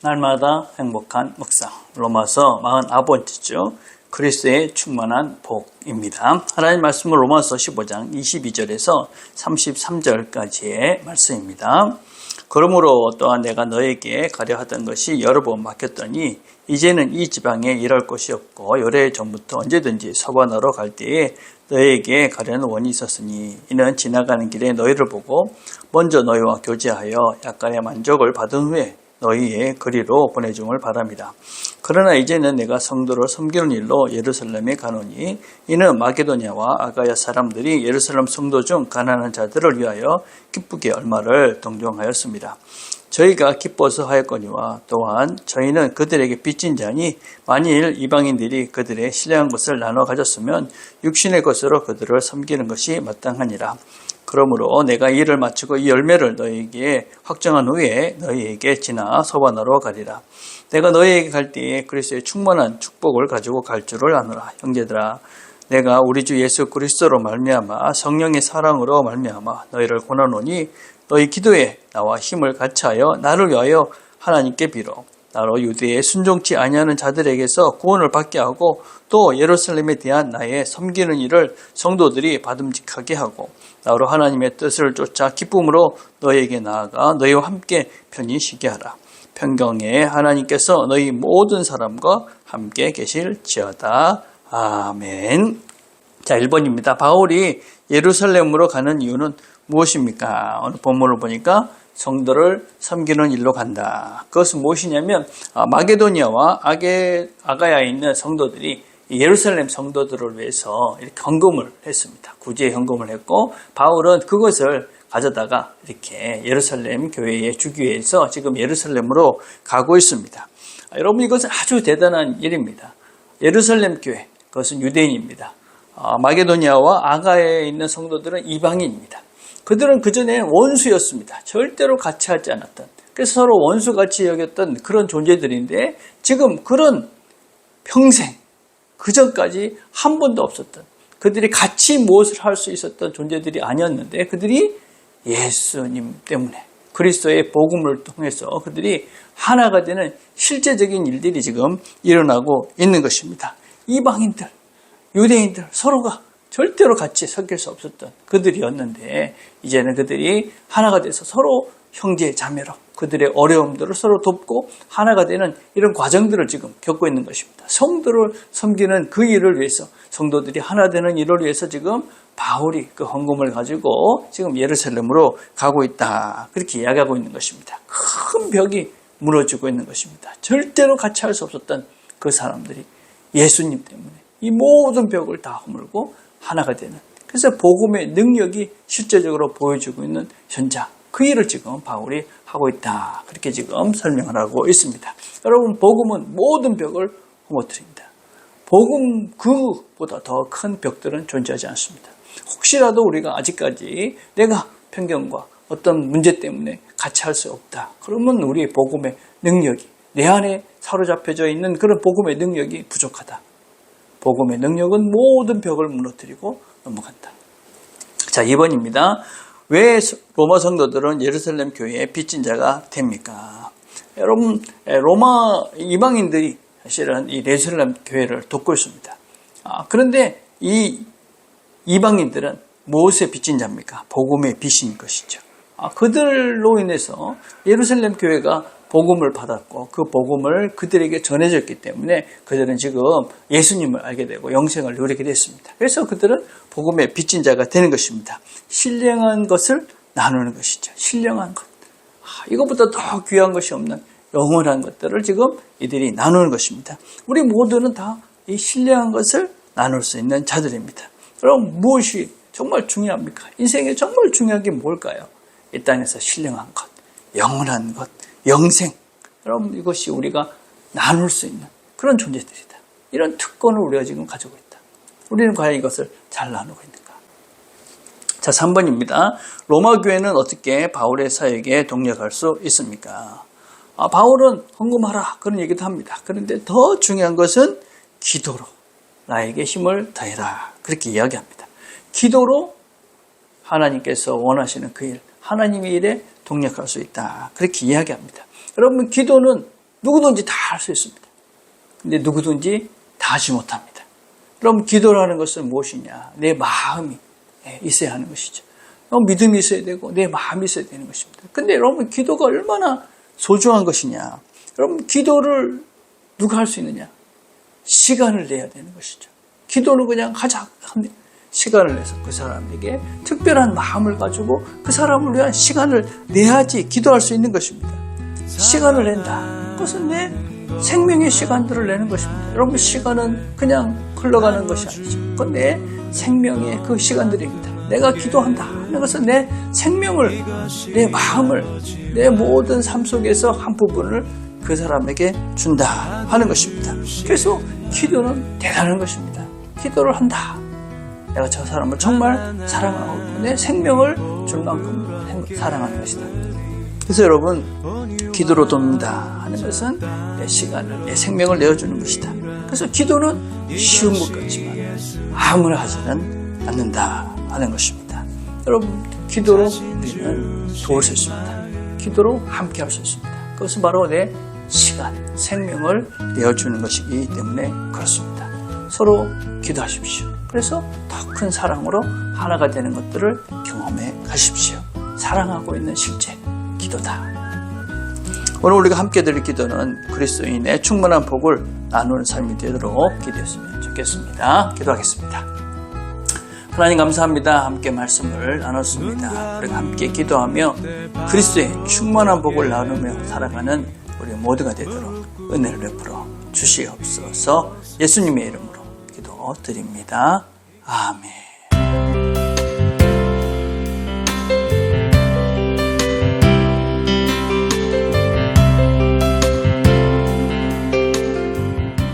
날마다 행복한 묵상. 로마서 49번째죠. 그리스도의 충만한 복입니다. 하나님 말씀은 로마서 15장 22절에서 33절까지의 말씀입니다. 그러므로 또한 내가 너에게 가려 하던 것이 여러 번 맡겼더니 이제는 이 지방에 일할 곳이 없고 여래 전부터 언제든지 서반하러 갈 때에 너에게 가려는 원이 있었으니 이는 지나가는 길에 너희를 보고 먼저 너희와 교제하여 약간의 만족을 받은 후에 너희의 거리로 보내줌을 바랍니다. 그러나 이제는 내가 성도를 섬기는 일로 예루살렘에 가노니 이는 마게도냐와 아가야 사람들이 예루살렘 성도 중 가난한 자들을 위하여 기쁘게 얼마를 동정하였습니다. 저희가 기뻐서 하였거니와 또한 저희는 그들에게 빚진 자니 만일 이방인들이 그들의 신뢰한 것을 나눠 가졌으면 육신의 것으로 그들을 섬기는 것이 마땅하니라. 그러므로 내가 일을 마치고 이 열매를 너희에게 확정한 후에 너희에게 지나 서반하러 가리라. 내가 너희에게 갈 때에 그리스도의 충만한 축복을 가지고 갈 줄을 아노라. 형제들아, 내가 우리 주 예수 그리스도로 말미암아 성령의 사랑으로 말미암아 너희를 권하노니 너희 기도에 나와 힘을 같이하여 나를 위하여 하나님께 빌어 나로 유대에 순종치 아니하는 자들에게서 구원을 받게 하고 또 예루살렘에 대한 나의 섬기는 일을 성도들이 받음직하게 하고 나로 하나님의 뜻을 쫓아 기쁨으로 너에게 나아가 너희와 함께 편히 쉬게 하라. 평경에 하나님께서 너희 모든 사람과 함께 계실지어다. 아멘. 자, 1번입니다. 바울이 예루살렘으로 가는 이유는 무엇입니까? 오늘 본문을 보니까 성도를 섬기는 일로 간다. 그것은 무엇이냐면 아, 마게도니아와 아게, 아가야에 있는 성도들이 예루살렘 성도들을 위해서 이렇게 헌금을 했습니다. 구제에 헌금을 했고 바울은 그것을 가져다가 이렇게 예루살렘 교회에 주기 위해서 지금 예루살렘으로 가고 있습니다. 아, 여러분 이것은 아주 대단한 일입니다. 예루살렘 교회 그것은 유대인입니다. 아, 마게도니아와 아가에 있는 성도들은 이방인입니다. 그들은 그전에 원수였습니다. 절대로 같이 하지 않았던. 그래서 서로 원수같이 여겼던 그런 존재들인데 지금 그런 평생 그 전까지 한 번도 없었던 그들이 같이 무엇을 할 수 있었던 존재들이 아니었는데 그들이 예수님 때문에 그리스도의 복음을 통해서 그들이 하나가 되는 실제적인 일들이 지금 일어나고 있는 것입니다. 이방인들, 유대인들 서로가 절대로 같이 섞일 수 없었던 그들이었는데 이제는 그들이 하나가 돼서 서로 형제 자매로 그들의 어려움들을 서로 돕고 하나가 되는 이런 과정들을 지금 겪고 있는 것입니다. 성도를 섬기는 그 일을 위해서 성도들이 하나 되는 일을 위해서 지금 바울이 그 헌금을 가지고 지금 예루살렘으로 가고 있다. 그렇게 이야기하고 있는 것입니다. 큰 벽이 무너지고 있는 것입니다. 절대로 같이 할 수 없었던 그 사람들이 예수님 때문에 이 모든 벽을 다 허물고 하나가 되는. 그래서 복음의 능력이 실제적으로 보여주고 있는 현장. 그 일을 지금 바울이 하고 있다. 그렇게 지금 설명을 하고 있습니다. 여러분 복음은 모든 벽을 허무뜨립니다. 복음 그보다 더 큰 벽들은 존재하지 않습니다. 혹시라도 우리가 아직까지 내가 편견과 어떤 문제 때문에 같이 할 수 없다. 그러면 우리의 복음의 능력이 내 안에 사로잡혀져 있는 그런 복음의 능력이 부족하다 복음의 능력은 모든 벽을 무너뜨리고 넘어간다. 자, 2번입니다. 왜 로마 성도들은 예루살렘 교회의 빚진 자가 됩니까? 여러분, 로마 이방인들이 사실은 이 예루살렘 교회를 돕고 있습니다. 아, 그런데 이 이방인들은 무엇의 빚진 자입니까? 복음의 빚인 것이죠. 아, 그들로 인해서 예루살렘 교회가 복음을 받았고 그 복음을 그들에게 전해졌기 때문에 그들은 지금 예수님을 알게 되고 영생을 누리게 됐습니다. 그래서 그들은 복음의 빚진 자가 되는 것입니다. 신령한 것을 나누는 것이죠. 신령한 것. 아, 이것보다 더 귀한 것이 없는 영원한 것들을 지금 이들이 나누는 것입니다. 우리 모두는 다 이 신령한 것을 나눌 수 있는 자들입니다. 그럼 무엇이 정말 중요합니까? 인생에 정말 중요한 게 뭘까요? 이 땅에서 신령한 것, 영원한 것, 영생. 여러분 이것이 우리가 나눌 수 있는 그런 존재들이다. 이런 특권을 우리가 지금 가지고 있다. 우리는 과연 이것을 잘 나누고 있는가? 자, 3번입니다. 로마 교회는 어떻게 바울의 사역에 동력할 수 있습니까? 아, 바울은 헌금하라 그런 얘기도 합니다. 그런데 더 중요한 것은 기도로 나에게 힘을 더해라 그렇게 이야기합니다. 기도로 하나님께서 원하시는 그 일, 하나님의 일에 동력할 수 있다. 그렇게 이야기합니다. 여러분, 기도는 누구든지 다 할 수 있습니다. 근데 누구든지 다 하지 못합니다. 그럼 기도라는 것은 무엇이냐? 내 마음이 예, 있어야 하는 것이죠. 어, 믿음이 있어야 되고 내 마음이 있어야 되는 것입니다. 근데 여러분 기도가 얼마나 소중한 것이냐? 여러분 기도를 누가 할 수 있느냐? 시간을 내야 되는 것이죠. 기도는 그냥 하자 합니다. 시간을 내서 그 사람에게 특별한 마음을 가지고 그 사람을 위한 시간을 내야지 기도할 수 있는 것입니다. 시간을 낸다. 그것은 내 생명의 시간들을 내는 것입니다. 여러분 시간은 그냥 흘러가는 것이 아니죠. 그건 내 생명의 그 시간들입니다. 내가 기도한다 하는 것은 내 생명을, 내 마음을, 내 모든 삶 속에서 한 부분을 그 사람에게 준다 하는 것입니다. 그래서 기도는 대단한 것입니다. 기도를 한다. 내가 저 사람을 정말 사랑하고 내 생명을 줄 만큼 사랑하는 것이다. 그래서 여러분 기도로 돕는다 하는 것은 내 시간을 내 생명을 내어주는 것이다. 그래서 기도는 쉬운 것 같지만 아무나 하지는 않는다 하는 것입니다. 여러분 기도로 우리는 도울 수 있습니다. 기도로 함께 할 수 있습니다. 그것은 바로 내 시간, 생명을 내어주는 것이기 때문에 그렇습니다. 서로 기도하십시오. 그래서 더 큰 사랑으로 하나가 되는 것들을 경험해 가십시오. 사랑하고 있는 실제 기도다. 오늘 우리가 함께 드릴 기도는 그리스도인의 충만한 복을 나누는 삶이 되도록 기도했으면 좋겠습니다. 기도하겠습니다. 하나님 감사합니다. 함께 말씀을 나눴습니다. 우리가 함께 기도하며 그리스도의 충만한 복을 나누며 살아가는 우리 모두가 되도록 은혜를 베풀어 주시옵소서 예수님의 이름으로 드립니다. 아멘.